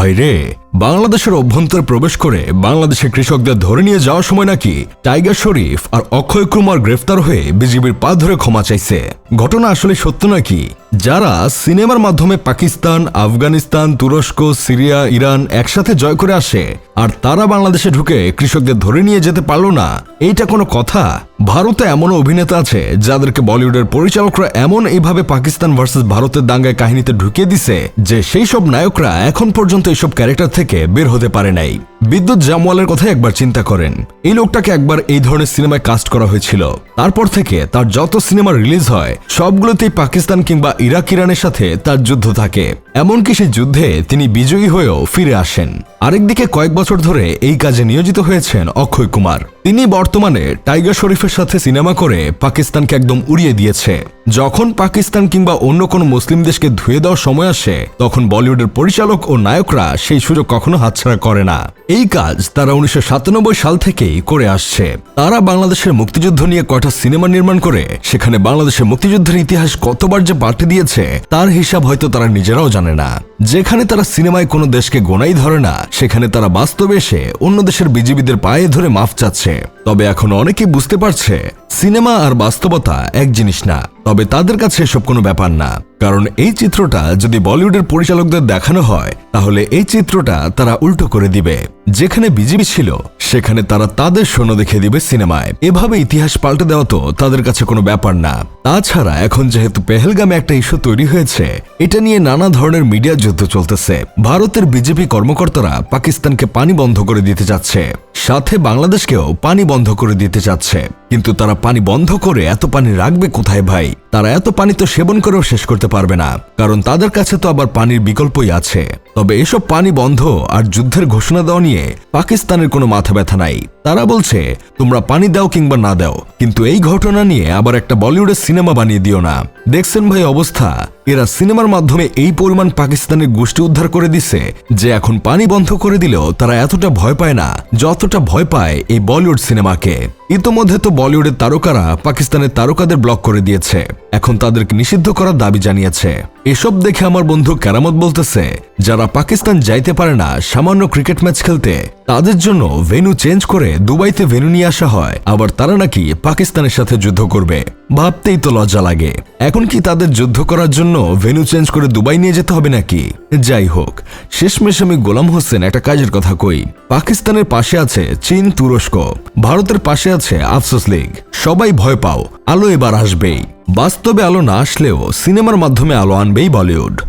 ভাইরে বাংলাদেশের অভ্যন্তরে প্রবেশ করে বাংলাদেশের কৃষকদের ধরে নিয়ে যাওয়ার সময় নাকি টাইগার শরীফ আর অক্ষয় কুমার গ্রেফতার হয়ে বিজিবির পা ধরে ক্ষমা চাইছে। ঘটনা আসলে সত্য নাকি? যারা সিনেমার মাধ্যমে পাকিস্তান, আফগানিস্তান, তুরস্ক, সিরিয়া, ইরান একসাথে জয় করে আসে আর তারা বাংলাদেশে ঢুকে কৃষকদের ধরে নিয়ে যেতে পারল না, এইটা কোনো কথা? ভারতে এমন অভিনেতা আছে যাদেরকে বলিউডের পরিচালকরা এমন এইভাবে পাকিস্তান ভার্সেস ভারতের দাঙ্গায় কাহিনীতে ঢুকিয়ে দিছে যে সেই সব নায়করা এখন পর্যন্ত এইসব ক্যারেক্টার থেকে বের হতে পারে নাই। বিদ্যুৎ জামওয়ালের কথা একবার চিন্তা করেন। এই লোকটাকে একবার এই ধরনের সিনেমায় কাস্ট করা হয়েছিল। তারপর থেকে তার যত সিনেমা রিলিজ হয়, সবগুলোতেই পাকিস্তান কিংবা ইরাক, ইরানের সাথে তার যুদ্ধ থাকে। এমনকি সেই যুদ্ধে তিনি বিজয়ী হয়েও ফিরে আসেন। আরেকদিকে কয়েক বছর ধরে এই কাজে নিয়োজিত হয়েছেন অক্ষয় কুমার। তিনি বর্তমানে টাইগার শরীফের সাথে সিনেমা করে পাকিস্তানকে একদম উড়িয়ে দিয়েছে। যখন পাকিস্তান কিংবা অন্য কোনো মুসলিম দেশকে ধুয়ে দেওয়ার সময় আসে, তখন বলিউডের পরিচালক ও নায়করা সেই সুযোগ কখনো হাতছাড়া করে না। এই কাজ তারা উনিশশো সাতানব্বই সাল থেকেই করে আসছে। তারা বাংলাদেশের মুক্তিযুদ্ধ নিয়ে কয়টা সিনেমা নির্মাণ করে, সেখানে বাংলাদেশের মুক্তিযুদ্ধের ইতিহাস কতবার যে পাল্টে দিয়েছে, তার হিসাব হয়তো তারা নিজেরাও জানে না। যেখানে তারা সিনেমায় কোনো দেশকে গোনাই ধরে না, সেখানে তারা বাস্তবে এসে অন্য দেশের বিজিবিদের পায়ে ধরে মাফ চাচ্ছে। তবে এখন অনেকেই বুঝতে পারছে, সিনেমা আর বাস্তবতা এক জিনিস না, তবে তাদের কাছে এসব কোনো ব্যাপার না। কারণ এই চিত্রটা যদি বলিউডের পরিচালকদের দেখানো হয়, তাহলে এই চিত্রটা তারা উল্টো করে দিবে। যেখানে বিজিবি ছিল, সেখানে তারা তাদের সৈন্য দেখে দিবে সিনেমায়। এভাবে ইতিহাস পাল্টে দেওয়া তো তাদের কাছে কোনো ব্যাপার না। তাছাড়া এখন যেহেতু পেহেলগামে একটা ইস্যু তৈরি হয়েছে, এটা নিয়ে নানা ধরনের মিডিয়া যুদ্ধ চলতেছে। ভারতের বিজেপি কর্মকর্তারা পাকিস্তানকে পানি বন্ধ করে দিতে যাচ্ছে। সাথে বাংলাদেশকেও পানি বন্ধ করে দিতে চাচ্ছে কিন্তু তারা পানি বন্ধ করে এত পানি রাখবে কোথায় ভাই? তারা এত পানি তো সেবন করেও শেষ করতে পারবে না। কারণ তাদের কাছে তো আবার পানির বিকল্পই আছে। তবে এসব পানি বন্ধ আর যুদ্ধের ঘোষণা দেওয়া নিয়ে পাকিস্তানের কোনো মাথা ব্যথা নাই। তারা বলছে, তোমরা পানি দাও কিংবা না দাও, কিন্তু এই ঘটনা নিয়ে আবার একটা বলিউডের সিনেমা বানিয়ে দিও না। দেখছেন ভাই অবস্থা? এরা সিনেমার মাধ্যমে এই পরিমাণ পাকিস্তানের গোষ্ঠী উদ্ধার করে দিছে, যে এখন পানি বন্ধ করে দিলেও তারা এতটা ভয় পায় না, যতটা ভয় পায় এই বলিউড সিনেমাকে। ইতোমধ্যে তো বলিউডের তারকারা পাকিস্তানের তারকাদের ব্লক করে দিয়েছে, এখন তাদেরকে নিষিদ্ধ করার দাবি জানিয়েছে। এসব দেখে আমার বন্ধু কেরামত বলতেছে, যারা পাকিস্তান যাইতে পারে না, সামান্য ক্রিকেট ম্যাচ খেলতে, তাদের জন্য ভেনু চেঞ্জ করে দুবাইতে ভেনু নিয়ে আসা হয়, আবার তারা নাকি পাকিস্তানের সাথে যুদ্ধ করবে। ভাবতেই তো লজ্জা লাগে। এখন কি তাদের যুদ্ধ করার জন্য ভেনু চেঞ্জ করে দুবাই নিয়ে যেতে হবে নাকি? যাই হোক, শেষমেশ আমি গোলাম হোসেন একটা কাজের কথা কই। পাকিস্তানের পাশে আছে চীন তুরস্ক। ভারতের পাশে আছে আফসোস লীগ। সবাই ভয় পাও, আলো এবার আসবেই। বাস্তবে আলো না আসলেও সিনেমার মাধ্যমে আলো আনবেই বলিউড।